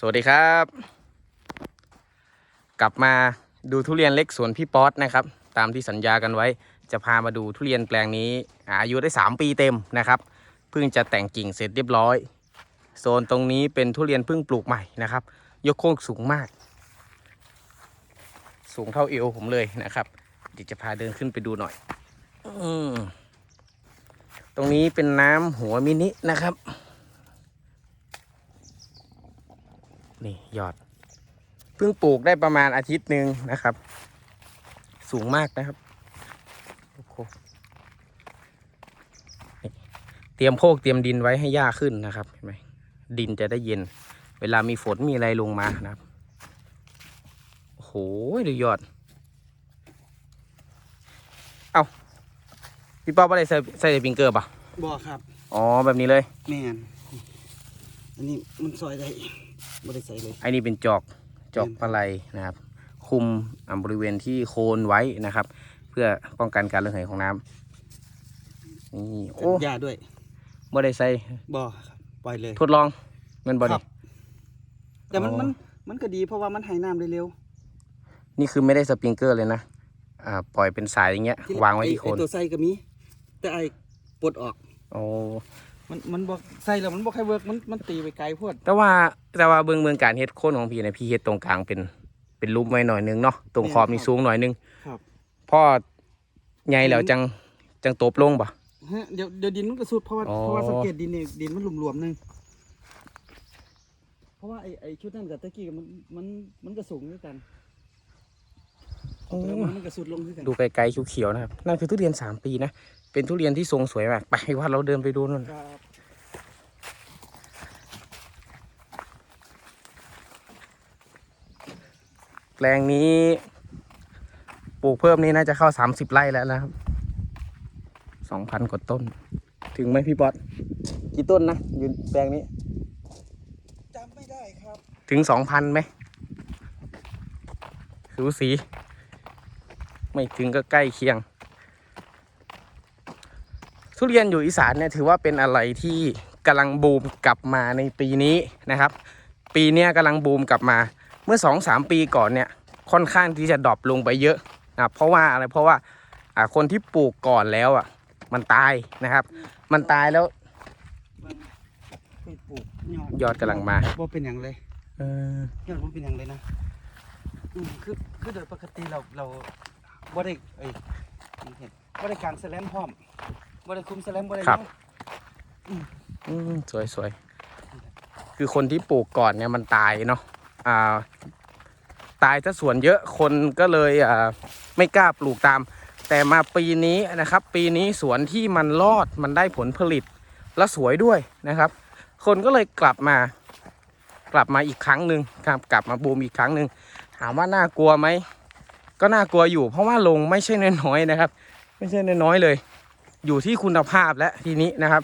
สวัสดีครับ กลับมาดูทุเรียนเล็กสวนพี่ป๊อตนะครับ ตามที่สัญญากันไว้ จะพามาดูทุเรียนแปลงนี้ อายุได้ 3 ปีเต็มนะครับ เพิ่งจะแต่งกิ่งเสร็จเรียบร้อย โซนตรงนี้เป็นทุเรียนเพิ่งปลูกใหม่นะครับ ยกโค้งสูงมาก สูงเท่าเอวผมเลยนะครับเดี๋ยวจะพาเดินขึ้นไปดูหน่อย อืตรงนี้เป็นน้ำหัวมินินะครับ นี่ยอด เพิ่งปลูกได้ประมาณอาทิตย์หนึ่งนะครับ สูงมากนะครับโอ้โหนี่เตรียมโคกเตรียมดินไว้ให้หญ้าขึ้นนะครับเห็นไหมดินจะได้เย็น เวลามีฝนมีอะไรลงมานะครับโอ้โหดูยอด เอาพี่ป๊อปอะไรใส่ใส่ปิงเกอร์ป่ะบ่ครับ อ๋อแบบนี้เลยแม่นอันนี้มันซอยได้ บ่ได้ใส่เลยไอ้นี่เป็นจอกจอกปลาไหลนะครับ คุมอ่าบริเวณที่โคนไว้นะครับ เพื่อป้องกันการระเหยของน้ำนี่กัโอ้นยาด้วยบ่ได้ใส่บ่ครับปล่อยเลย ทดลองแมันบ่ครันี่บแต่มันอ๋อมันมันก็ดีเพราะว่ามันให้น้ำได้เร็วนี่คือไม่ได้สปริงเกอร์เลยนะอ่าปล่อยเป็นสายอย่างเงี้ย วางไว้ที่โคอ้นตัวใส่ก็มี แต่ไอ้ปลดออกโอ้ มันมันบ่ใส่แล้วมันบ่ค่อยเวิร์กมันมันตีไปไกลโพดแต่ว่าแต่ว่าเบื้องเมืองการเฮ็ดโคนของพี่นะพี่เฮ็ดตรงกลางเป็นเป็นรูปไว้หน่อยนึงเนาะตรงขอบนี่สูงหน่อยนึงครับพ่อใหญ่แล้วจังจังตบลงป่ะฮะเดี๋ยวเดี๋ยวดินมันก็สุดเพราะว่าอ๋อเพราะว่าสังเกตดินนี่ดินมันหลวมๆนึงเพราะว่าไอ้ไอ้ชุดนั้นกับตะกี้มันมันมันก็สูงด้วยกัน แล้วมันก็สุดลงด้วยกันดูไกลๆเขียวๆนะครับ นั่นคือทุเรียน3ปีนะ เป็นทุเรียนที่ทรงสวยมาก ไปว่าเราเดินไปดูนั่นครับแปลงนี้ปลูกเพิ่มนี่น่าจะเข้า30ไร่แล้วนะครับ2,000กว่าต้น ถึงไหมพี่ป๊อตกี่ต้นนะอยู่แปลงนี้จำไม่ได้ครับ ถึง2,000ไหมสูสี ไม่ถึงก็ใกล้เคียง ทุเรียนอยู่อีสานเนี่ยถือว่าเป็นอะไรที่กำลังบูมกลับมาในปีนี้นะครับ ปีเนี้ยกำลังบูมกลับมาเมื่อสองสามปีก่อนเนี่ยค่อนข้างที่จะดรอปลงไปเยอะนะครับเพราะว่าอะไรเพราะว่าอ่าคนที่ปลูกก่อนแล้วอะมันตายนะครับ มันตายแล้วไปปลูกยอดกำลังมาบ่เป็นอย่างเลยเออยอดบ่เป็นอย่างเลยนะอืมคือคือโดยปกติเราเรา บ่ได้เอ้ยเห็นบ่ได้กางแสลมพร้อมบ่ได้คุมแสลมบ่ได้หยังอืมสวยสวยคือคนที่ปลูกก่อนเนี่ยมันตายเนาะอ่า ตายถ้าส่วนเยอะคนก็เลยอ่าไม่กล้าปลูกตาม แต่มาปีนี้นะครับ ปีนี้สวนที่มันรอดมันได้ผลผลิต และสวยด้วยนะครับ คนก็เลยกลับมา กลับมาอีกครั้งหนึ่งครับ กลับมาบูมอีกครั้งหนึ่งถามว่าน่ากลัวไหม ก็น่ากลัวอยู่ เพราะว่าลงไม่ใช่น้อยๆนะครับ ไม่ใช่น้อยๆเลย อยู่ที่คุณภาพและทีนี้นะครับ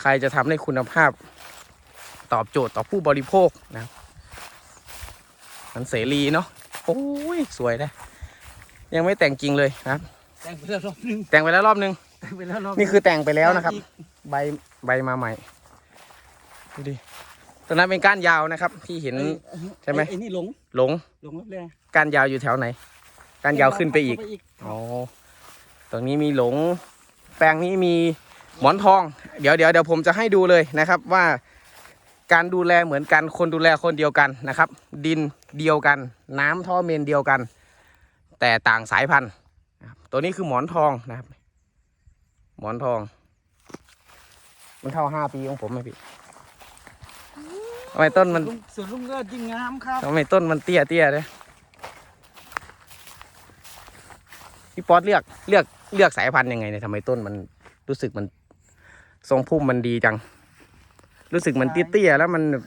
ใครจะทำให้คุณภาพ ตอบโจทย์ต่อผู้บริโภคนะครับมันเสรีเนาะโอ้ยสวยนะยังไม่แต่งจริงเลยนะครับ แต่งไปแล้วรอบนึงแต่งไปแล้วรอบนึงแต่งไปแล้วรอบนี่คือแต่งไปแล้วนะครับอีกใบใบมาใหม่ดูดิตอนนั้นเป็นก้านยาวนะครับ ที่เห็นไอ้ใช่ไหมไอ้นี่หลงหลงหลงรับแรงก้านยาวอยู่แถวไหน ก้านยาวขึ้นไปอีกเข้าอ๋อ ตรงนี้มีหลง แปลงนี้มีหมอนทอง เดี๋ยวเดี๋ยวเดี๋ยวผมจะให้ดูเลยนะครับว่าการดูแลเหมือนกัน คนดูแลคนเดียวกันนะครับ ดินเดียวกัน น้ำท่อเมนเดียวกัน แต่ต่างสายพันธุ์นะครับตัวนี้คือหมอนทองนะครับ หมอนทอง มันเท่าห้าปีของผมไหมพี่ทำไมต้นมันลุงสวนลุงเลิศยิ่งงามครับทำไมต้นมันเตี้ยเตี้ยเลย พี่ป๊อตเลือกเลือกเลือกสายพันธุ์ยังไงเนี่ยทำไมต้นมันรู้สึกมันทรงพุ่มมันดีจัง รู้สึกมันเตี้ยๆแล้วมันแบบ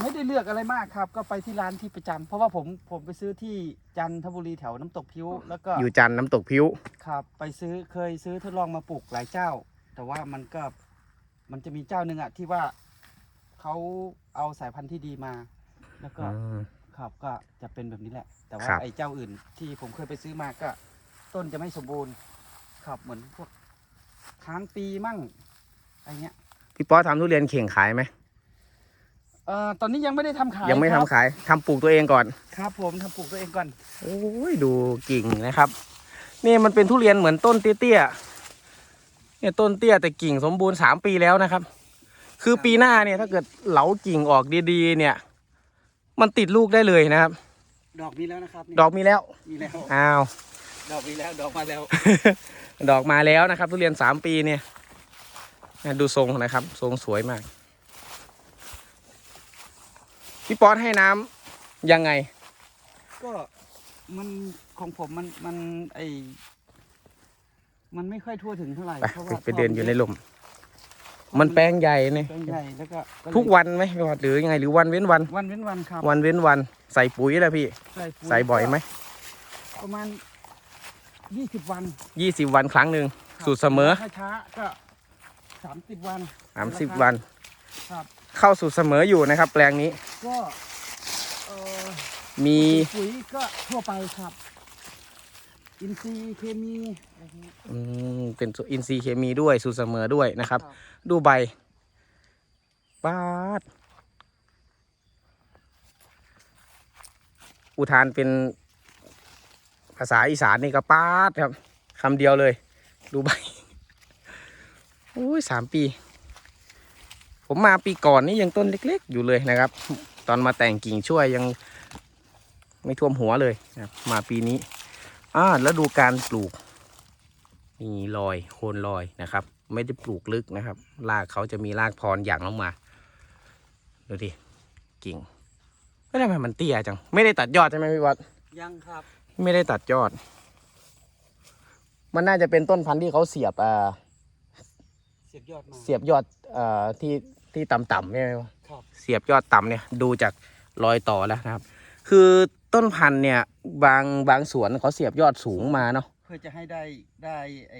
ไม่ได้เลือกอะไรมากครับ ก็ไปที่ร้านที่ประจำเพราะว่าผมผมไปซื้อที่จันทบุรีแถวน้ำตกพิ้วแล้วก็อยู่จันทร์น้ำตกพิ้ว ครับ ไปซื้อเคยซื้อทดลองมาปลูกหลายเจ้า แต่ว่ามันก็มันจะมีเจ้าหนึ่งอะที่ว่าเขาเอาสายพันธุ์ที่ดีมา แล้วก็อืม ครับก็จะเป็นแบบนี้แหละ แต่ว่าครับ ไอ้เจ้าอื่นที่ผมเคยไปซื้อมาก็ ต้นจะไม่สมบูรณ์ครับเหมือนพวกค้างปีมั่งอะไรเงี้ยพี่ป๊อตทำทุเรียนเข่งขายไหมเอ่อตอนนี้ยังไม่ได้ทำขายยังไม่ทำครับขายทำปลูกตัวเองก่อน ครับ ผมทำปลูกตัวเองก่อน โอ้ยดูกิ่งนะครับ นี่มันเป็นทุเรียนเหมือนต้นเตี้ยๆเนี่ยต้นเตี้ยแต่กิ่งสมบูรณ์สามปีแล้วนะครับ คือปีหน้าเนี่ยถ้าเกิดเหลากิ่งออกดีๆ เนี่ย มันติดลูกได้เลยนะครับ ดอกมีแล้วนะครับนี่ดอกมีแล้ว มีแล้ว อ้าว ดอกมีแล้ว ดอกมาแล้ว ดอกมาแล้วนะครับ ทุเรียนสามปีเนี่ยนะดูทรงนะครับ ทรงสวยมาก พี่ป๊อตให้น้ำยังไง ก็มันของผมมันมันไอ มันไม่ค่อยทั่วถึงเท่าไหร่ ไปเพราะไปว่าไปเดินอยู่ในลม มันแปลงใหญ่เนี่ยแปลงใหญ่แล้วก็ก็เลยทุกวันไหมพี่ป๊อตหรือยังไงหรือวันเว้นวัน วันเว้นวันครับวันเว้นวันใส่ปุ๋ยแล้วพี่ใส่ปุ๋ใส่บ่อยไหมประมาณยี่สิบวันยี่สิบวันครั้งหนึ่ง ครับสูตรเสมอ ถ้าช้าก็สามสิบวัน สามสิบวัน ครับ เข้าสูตรเสมออยู่นะครับ แปลงนี้ก็เออมีปุ๋ยก็ทั่วไปครับ อินทรีย์เคมีอะไรพวกนี้อืมเป็นอินทรีย์เคมีด้วยสูตรเสมอด้วยนะครับ ครับ ดูใบปาด อุทานเป็นภาษาอีสานนี่ก็ปาดครับคำเดียวเลย ดูใบโอ้ยสามปี ผมมาปีก่อนนี่ยังต้นเล็กๆ อยู่เลยนะครับ ตอนมาแต่งกิ่งช่วยยังไม่ท่วมหัวเลยนะครับมาปีนี้ อ่าแล้วดูการปลูก มีรอยโคนรอยนะครับ ไม่ได้ปลูกลึกนะครับรากเขาจะมีรากพรอย่างลงมา ดูดิกิ่งไม่ทำไมมันเตี้ยจัง ไม่ได้ตัดยอดใช่ไหมพี่วัดยังครับ ไม่ได้ตัดยอด มันน่าจะเป็นต้นพันธุ์ที่เขาเสียบอ่าเสียบยอดมาเสียบยอดอ่าที่ที่ต่ำๆใช่ไหมวะครับ เสียบยอดต่ำเนี่ยดูจากรอยต่อแล้วนะครับ คือ ต้นพันธุ์เนี่ย บางบางสวนเขาเสียบยอดสูงมาเนาะเพื่อจะให้ได้ได้ไอ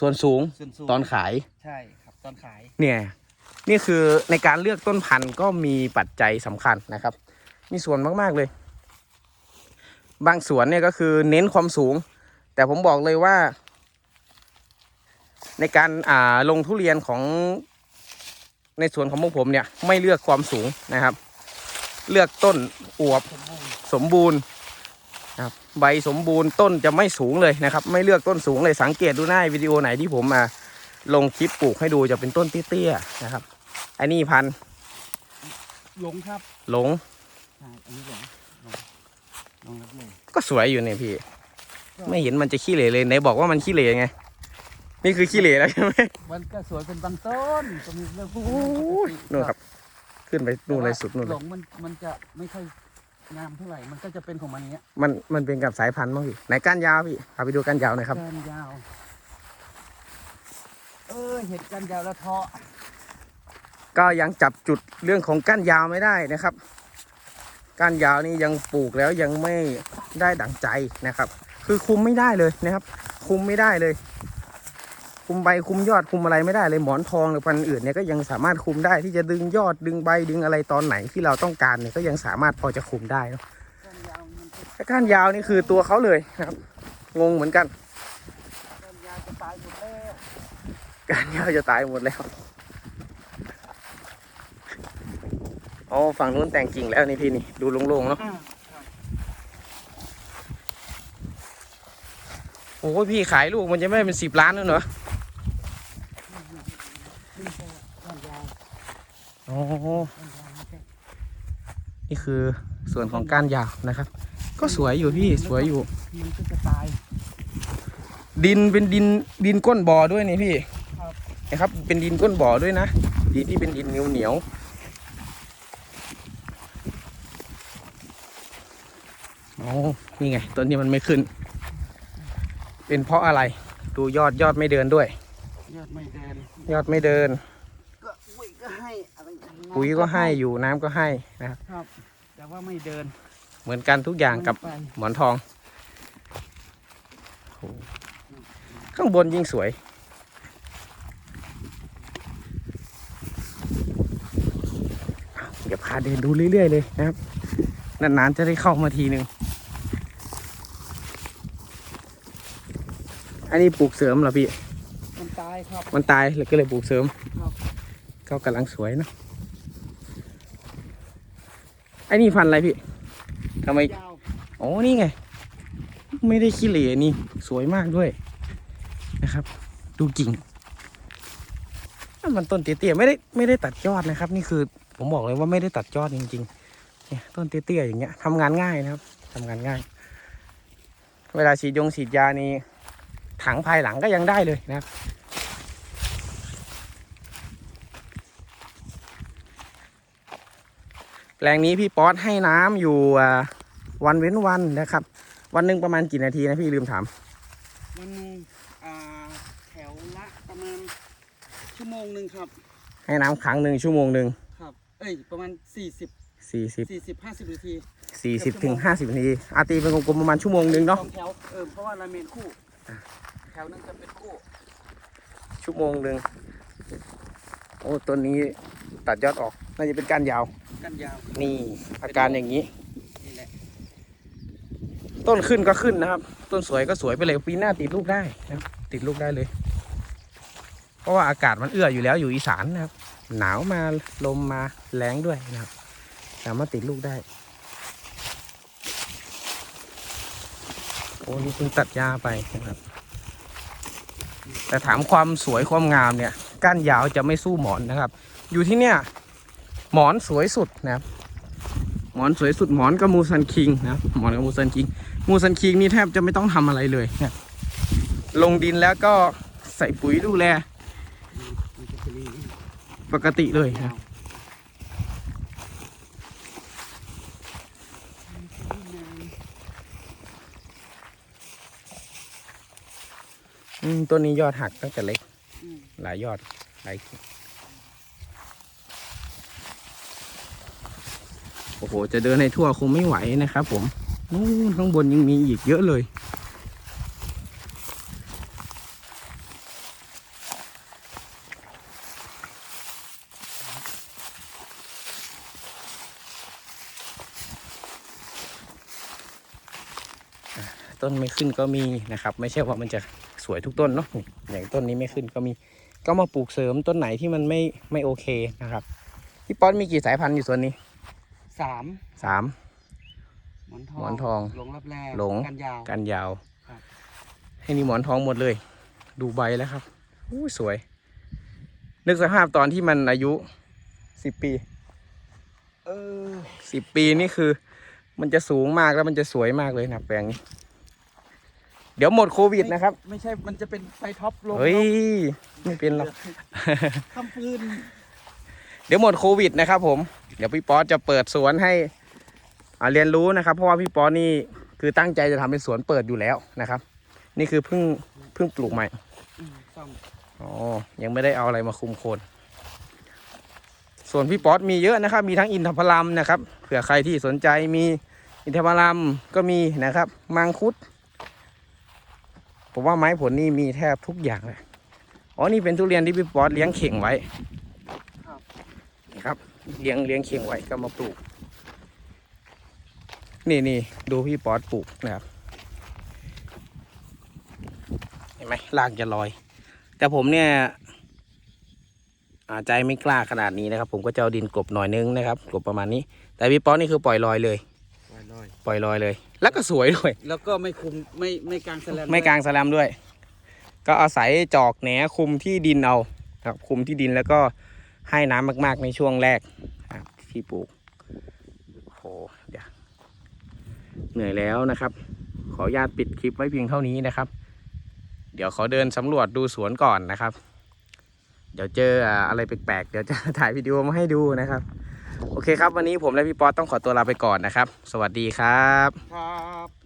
ส่วนสูงส่วนสูงตอนขายใช่ครับตอนขาย เนี่ย นี่คือในการเลือกต้นพันธุ์ก็มีปัจจัยสำคัญนะครับ มีส่วนมาก ๆ เลย บางสวนเนี่ยก็คือเน้นความสูง แต่ผมบอกเลยว่า ในการอ่าลงทุเรียนของในสวนของพวกผมเนี่ยไม่เลือกความสูงนะครับ เลือกต้นอวบสมบูรณ์สมบูรณ์นะครับใบสมบูรณ์ต้นจะไม่สูงเลยนะครับ ไม่เลือกต้นสูงเลยสังเกตดูหน้าวิดีโอไหนที่ผมมาลงคลิปปลูกให้ดูจะเป็นต้นเตี้ยๆนะครับอันนี้พันธุ์หลงครับ หลงใช่อันนี้หลงหลงหลงรับเลยก็สวยอยู่เนี่ยพี่ ไม่เห็นมันจะขี้เหร่เลยไหนบอกว่ามันขี้เหร่ไง นี่คือขี้เหร่แล้วใช่ไหมมันก็สวยเป็นบางต้นก็มีเรื่องพวกโอ้ยนู่นครับ ขึ้นไปนู่นเลยสุดนู่นหเลลยงมันมันจะไม่ค่อยงามเท่าไหร่ มันก็จะเป็นของมันอย่างเงี้ยมันมันเป็นกับสายพันธุ์มั้งพี่ไหนก้านยาวพี่พาไปดูก้านยาวหน่อยครับก้านยาว เออเห็ดก้านยาวแล้วเทาะก็ยังจับจุดเรื่องของก้านยาวไม่ได้นะครับ ก้านยาวนี่ยังปลูกแล้วยังไม่ได้ดั่งใจนะครับ คือคุมไม่ได้เลยนะครับ คุมไม่ได้เลย คุมใบคุมยอดคุมอะไรไม่ได้เลยหมอนทองหรือพันธุ์อื่นเนี่ยก็ยังสามารถคุมได้ที่จะดึงยอดดึงใบดึงอะไรตอนไหนที่เราต้องการเนี่ยก็ยังสามารถพอจะคุมได้เนาะแต่ก้านยาวนี่คือตัวเขาเลยนะครับ งงเหมือนกันก้านยาวจะตายหมดแล้วก้านยาวจะตายหมดแล้วอ๋อฝั่งนู้นแต่งกิ่งแล้วนี่พี่นี่ดูโล่งๆเนาะโอ้ยพี่ขายลูกมันจะไม่เป็นสิบล้านแล้วเหรอ นี่ก็ก้านยาวอ๋อก้นี่คือส่วนของก้านยาวนะครับ ก็สวยอยู่พี่สวยอยู่ ดินเป็นดินดินก้นบ่อด้วยนี่พี่ครับนะครับ เป็นดินก้นบ่อด้วยนะดินที่เป็นดินเหนียวเหนียวๆอ๋อนี่ไงต้นนี้มันไม่ขึ้น เป็นเพราะอะไร ดูยอดยอดไม่เดินด้วย ยอดไม่เดินยอดไม่เดิน ก็ปุ๋ยก็ให้อะไรอย่างเงี้ยปุ๋ยก็ให้อยู่น้ำก็ให้นะครับครับ แต่ว่าไม่เดิน เหมือนกันทุกอย่างกับไม่ไป หมอนทองโอ้โหข้างบนยิ่งสวย เดี๋ยวพาเดินดูเรื่อยๆเลยนะครับ นานๆจะได้เข้ามาทีหนึ่ง อันนี้ปลูกเสริมเหรอพี่มัน ตายครับ มันตายเลยก็เลยปลูกเสริมครับก็กำลังสวยเนาะไอ้นี่พันธุ์อะไรพี่ทำไมยาวอ๋อนี่ไง ไม่ได้ขี้เหร่นี่ สวยมากด้วยนะครับ ดูกิ่งอะมันต้นเตี้ยๆไม่ได้ไม่ได้ตัดยอดนะครับ นี่คือ ผมบอกเลยว่าไม่ได้ตัดยอดจริงๆเนี่ยต้นเตี้ยๆอย่างเงี้ยทำงานง่ายนะครับทำงานง่าย เวลาฉีดยงฉีดยานี่ถังภายหลังก็ยังได้เลยนะครับ แปลงนี้พี่ป๊อตให้น้ำอยู่อ่าวันเว้นวันนะครับ วันหนึ่งประมาณกี่นาทีนะพี่ลืมถาม วันหนึงอ่าแถวละประมาณชั่วโมงหนึ่งครับ ให้น้ำครั้งหนึ่งชั่วโมงหนึ่งครับ เอ้ยประมาณ40สี่สิบ40 50นาทีสี่สิบถึงห้าสิบนาทีอาตีเป็นกลมๆประมาณชั่วโมงหนึ่งเนาะสองแถวเออเพราะว่าลาเมนคู่แถวนึงจะเป็นคู่ ชั่วโมงหนึ่งโอ้ต้นนี้ ตัดยอดออก น่าจะเป็นการยาว กันยาวนี่อาการอย่างนี้ นี่แหละต้นขึ้นก็ขึ้นนะครับ ต้นสวยก็สวยไปเลยปีหน้าติดลูกได้นะครับติดลูกได้เลย เพราะว่าอากาศมันเอื้ออยู่แล้วอยู่อีสานนะครับ หนาวมาลมมาแรงด้วยนะครับ สามารถติดลูกได้ โอ้นี่เพิ่งตัดหญ้าไปนะครับ แต่ถามความสวยความงามเนี่ยก้านยาวจะไม่สู้หมอนนะครับ อยู่ที่เนี่ย หมอนสวยสุดนะครับ หมอนสวยสุดหมอนกับมูซันคิงนะหมอนกับมูซันคิง มูซันคิงนี่แทบจะไม่ต้องทำอะไรเลยนะลงดินแล้วก็ใส่ปุ๋ยดูแล ปกติเลยนะต้นนี้ยอดหักตั้งแต่เล็ก หลายยอดหลายกิ่ง โอ้โห จะเดินให้ทั่วคงไม่ไหวนะครับผม นู่นข้างบนยังมีอีกเยอะเลย ต้นไม่ขึ้นก็มีนะครับ ไม่ใช่ว่ามันจะสวยทุกต้นเนาะ อย่างต้นนี้ไม่ขึ้นก็มี ก็มาปลูกเสริมต้นไหนที่มันไม่ไม่โอเคนะครับ พี่ป๊อตมีกี่สายพันธุ์อยู่ส่วนนี้ สามสามหมอนทองหมอนทองหลงรับแรหลงกันยาวกันยาวครับให้นี่หมอนทองหมดเลย ดูใบแล้วครับอู้สวย นึกสภาพตอนที่มันอายุสิบปีเออสิบปีนี่คือ มันจะสูงมากแล้วมันจะสวยมากเลยนะแปลงนี้เดี๋ยวหมดโควิดนะครับ ไม่ใช่มันจะเป็นไฟท็อปลงเฮ้ยไม่เป็นหรอกคำปืนเดี๋ยวหมดโควิดนะครับผม เดี๋ยวพี่ป๊อตจะเปิดสวนให้อ่าเรียนรู้นะครับ เพราะว่าพี่ป๊อตนี่คือตั้งใจจะทำเป็นสวนเปิดอยู่แล้วนะครับ นี่คือเพิ่งเพิ่งปลูกใหม่อืมซ่อมอ๋อยังไม่ได้เอาอะไรมาคุมโคนส่วนพี่ป๊อตมีเยอะนะครับ มีทั้งอินทผลัมนะครับเผื่อใครที่สนใจมีอินทผลัมก็มีนะครับ มังคุด ผมว่าไม้ผลนี่มีแทบทุกอย่างเลยอ๋อนี่เป็นทุเรียนที่พี่ป๊อตเลี้ยงเข่งไว้ครับนี่ครับ เลี้ยงเลี้ยงเข่งไว้ก็มาปลูก นี่นี่ดูพี่ป๊อตปลูกนะครับ เห็นไหมรากจะลอย แต่ผมเนี่ยอาใจไม่กล้าขนาดนี้นะครับ ผมก็จะเอาดินกลบหน่อยนึงนะครับกลบประมาณนี้ แต่พี่ป๊อตนี่คือปล่อยลอยเลยลอยปล่อยลอยเลย แล้วก็สวยด้วยๆแล้วก็ไม่คุมไม่ไม่กลางแสลมไม่กลางสแลมด้วย ก็อาศัยจอกแหนคุมที่ดินเอาครับคุมที่ดินแล้วก็ ให้น้ำมาก ๆ ในช่วงแรกที่ปลูกโหเดี๋ยวเหนื่อยแล้วนะครับ ขออนุญาตปิดคลิปไว้เพียงเท่านี้นะครับ เดี๋ยวขอเดินสำรวจดูสวนก่อนนะครับ เดี๋ยวเจออ่าอะไรแปลกๆเดี๋ยวจะถ่ายวิดีโอมาให้ดูนะครับ โอเคครับ วันนี้ผมและพี่ป๊อตต้องขอตัวลาไปก่อนนะครับ สวัสดีครับครับ